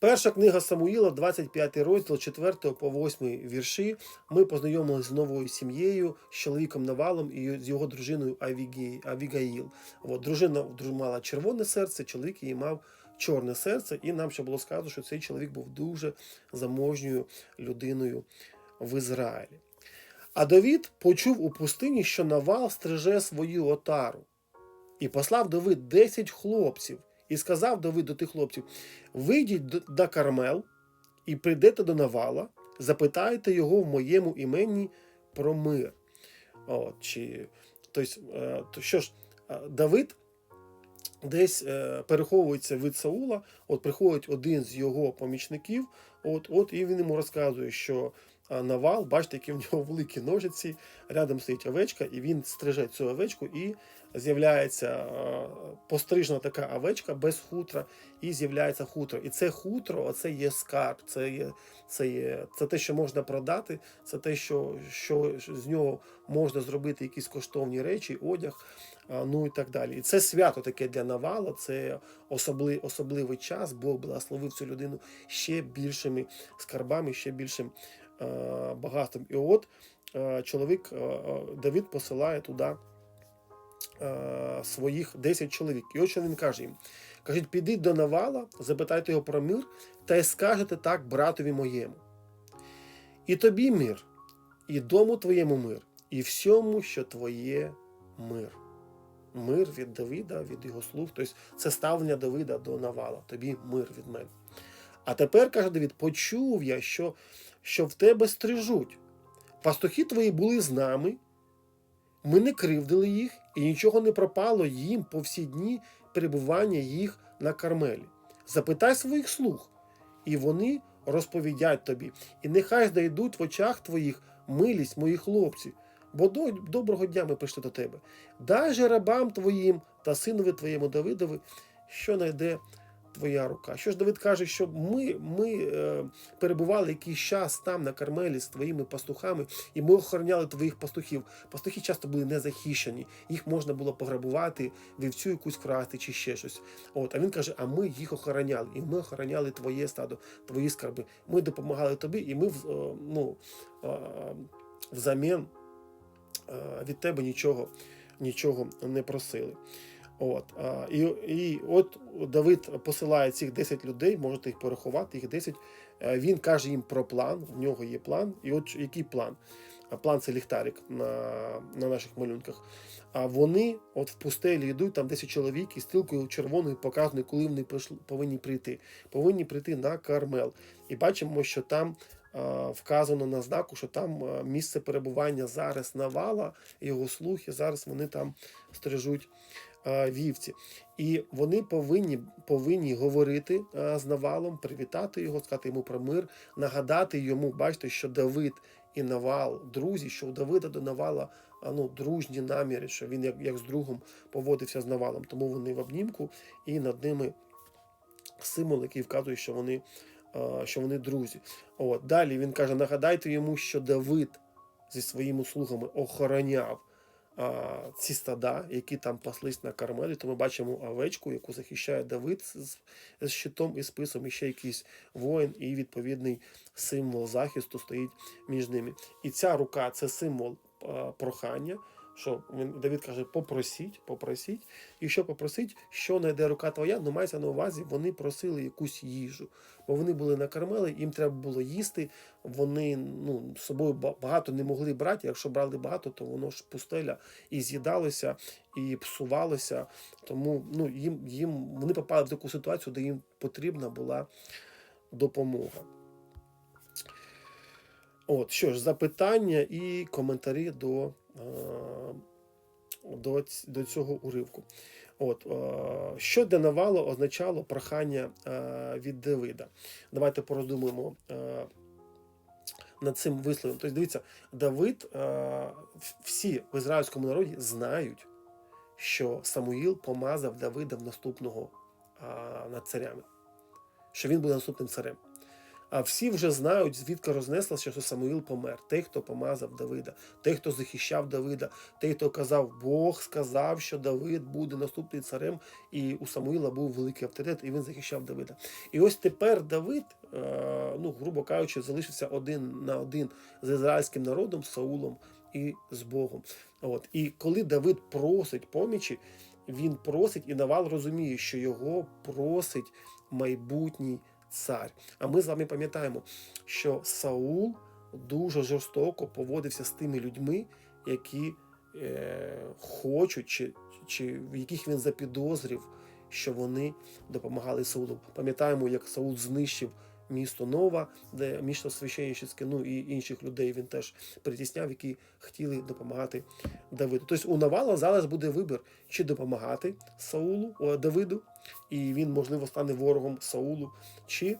Перша книга Самуїла, 25 розділ, 4 по 8 вірші. Ми познайомилися з новою сім'єю, з чоловіком Навалом і з його дружиною Авігаїл. От, дружина мала червоне серце, чоловік її мав чорне серце, і нам ще було сказано, що цей чоловік був дуже заможньою людиною в Ізраїлі. А Давід почув у пустині, що Навал стриже свою отару. І послав Давид 10 хлопців, і сказав Давид до тих хлопців: вийдіть до- Кармел і прийдете до Навала, запитайте його в моєму імені про мир. От, чи, тобто, що ж, е, Давид десь е, переховується від Саула, от приходить один з його помічників, от, от, і він йому розказує, що Навал, бачите, які в нього великі ножиці, рядом стоїть овечка, і він стриже цю овечку, і з'являється е, пострижена така овечка без хутра, і з'являється хутро. І це хутро, оце є скарб, це є, це є це те, що можна продати, це те, що, що з нього можна зробити якісь коштовні речі, одяг, ну і так далі. І це свято таке для Навала, це особли, особливий час. Бог благословив цю людину ще більшими скарбами, ще більшим е, багатством. І от е, чоловік е, Давид посилає туди своїх 10 чоловік. І от що він каже їм: кажіть, підіть до Навала, запитайте його про мир, та й скажете так братові моєму. І тобі мир, і дому твоєму мир, і всьому, що твоє мир. Мир від Давида, від його слуг. Тобто це ставлення Давида до Навала. Тобі мир від мене. А тепер, каже Давид, почув я, що, що в тебе стрижуть. Пастухи твої були з нами, ми не кривдили їх, і нічого не пропало їм по всі дні перебування їх на Кармелі. Запитай своїх слуг, і вони розповідять тобі. І нехай знайдуть в очах твоїх милість, мої хлопці, бо до доброго дня ми прийшли до тебе. Дай же рабам твоїм та синові твоєму Давидові, що знайде твоя рука. Що ж Давид каже, що ми, ми е, перебували якийсь час там на Кармелі з твоїми пастухами, і ми охороняли твоїх пастухів. Пастухи часто були незахищені, їх можна було пограбувати, вівцю якусь красти чи ще щось. От, а він каже: а ми їх охороняли, і ми охороняли твоє стадо, твої скарби. Ми допомагали тобі, і ми е, ну, е, взамін е, від тебе нічого, нічого не просили. От, і, і от Давид посилає цих 10 людей, можете їх порахувати, їх 10. Е, Він каже їм про план, в нього є план. І от який план? План це ліхтарик на, на наших малюнках. А вони от в пустелі йдуть, там 10 чоловік із стрілкою червоною показують, коли вони прийшли, повинні прийти. Повинні прийти на Кармел. І бачимо, що там вказано на знаку, що там місце перебування зараз Навала, його слухи, зараз вони там стережуть вівці. І вони повинні, повинні говорити з Навалом, привітати його, сказати йому про мир, нагадати йому, бачите, що Давид і Навал, друзі, що у Давида до Навала ну, дружні наміри, що він як, як з другом поводився з Навалом. Тому вони в обнімку і над ними символ, який вказує, що вони, що вони друзі. От. Далі він каже: нагадайте йому, що Давид зі своїми слугами охороняв ці стада, які там паслись на Кармелі, то ми бачимо овечку, яку захищає Давид з, з щитом і списом, і ще якийсь воїн, і відповідний символ захисту стоїть між ними. І ця рука це символ прохання. Що він Давид каже: попросіть, попросіть. І що попросить, що знайде рука твоя, ну мається на увазі, вони просили якусь їжу. Бо вони були на Кармелі, їм треба було їсти. Вони ну, з собою багато не могли брати. Якщо брали багато, то воно ж пустеля і з'їдалося, і псувалося. Тому ну, їм, їм вони попали в таку ситуацію, де їм потрібна була допомога. От, що ж, запитання і коментарі до, до, до цього уривку. От, е, що для Навала означало прохання е, від Давида? Давайте пороздумуємо е, над цим висловом. Тобто, дивіться, Давид, е, всі в ізраїльському народі знають, що Самуїл помазав Давида в наступного е, над царями, що він буде наступним царем. А всі вже знають, звідки рознеслося, що Самуїл помер. Той, хто помазав Давида, той, хто захищав Давида, той, хто казав, Бог сказав, що Давид буде наступним царем, і у Самуїла був великий авторитет, і він захищав Давида. І ось тепер Давид, е, ну грубо кажучи, залишився один на один з ізраїльським народом, Саулом і з Богом. От і коли Давид просить помічі, він просить, і Навал розуміє, що його просить майбутній цар. А ми з вами пам'ятаємо, що Саул дуже жорстоко поводився з тими людьми, які е, хочуть, чи, чи в яких він запідозрив, що вони допомагали Саулу. Пам'ятаємо, як Саул знищив місто Нова, де місто священничське, ну і інших людей він теж притісняв, які хотіли допомагати Давиду. Тобто у Навала зараз буде вибір, чи допомагати Саулу Давиду, і він, можливо, стане ворогом Саулу, чи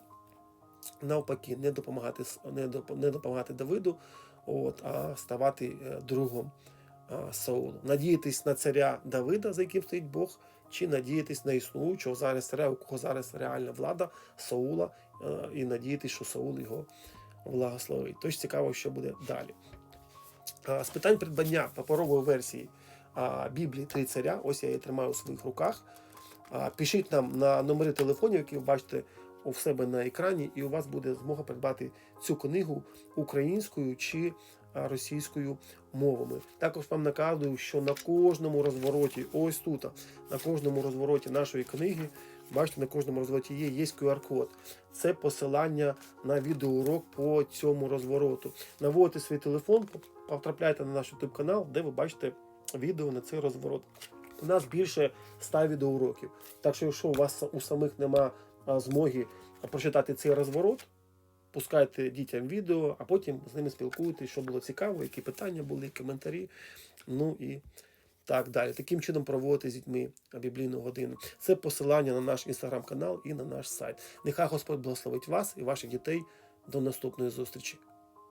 навпаки, не допомагати не, доп- не допомагати Давиду, от, а ставати е, другом Саулу. Надіятись на царя Давида, за яким стоїть Бог, чи надіятись на існуючого зараз царя, у кого зараз реальна влада Саула, е, і надіятись, що Саул його благословить. Тож цікаво, що буде далі. З питань придбання паперової версії Біблії Три царя, ось я її тримаю у своїх руках. Пишіть нам на номери телефонів, які ви бачите у себе на екрані, і у вас буде змога придбати цю книгу українською чи російською мовами. Також вам нагадую, що на кожному розвороті, ось тут, на кожному розвороті нашої книги, бачите, на кожному розвороті є, є QR-код. Це посилання на відеоурок по цьому розвороту. Наводите свій телефон, потрапляйте на наш YouTube канал, де ви бачите відео на цей розворот. У нас більше 100 відеоуроків. Так що, якщо у вас у самих нема змоги прочитати цей розворот, пускайте дітям відео, а потім з ними спілкуйтесь, що було цікаво, які питання були, коментарі. Ну і так далі. Таким чином проводити з дітьми біблійну годину. Це посилання на наш інстаграм-канал і на наш сайт. Нехай Господь благословить вас і ваших дітей. До наступної зустрічі.